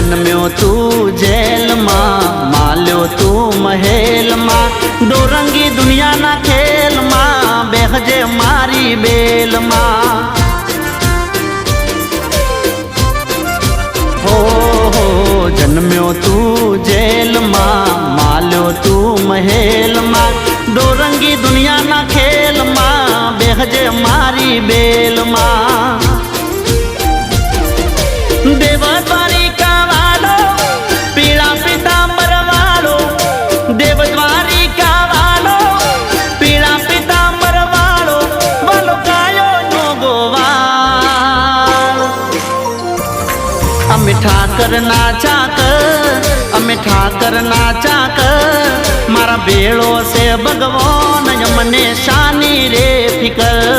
જન્મ્યો તું જેલમાં માલ્યો તું મહેલમાં દોરંગી દુનિયાના ખેલમાં બેહજે મારી બેલમાં હો હો જન્મ્યો તું જેલમાં માલ્યો તું મહેલમાં દોરંગી દુનિયાના ખેલમાં બેહજે મારી બેલમાં દેવ अमिठा करना चाक अमिठा करना चाक मारा बेड़ो से भगवान मने शानी रे फिकर।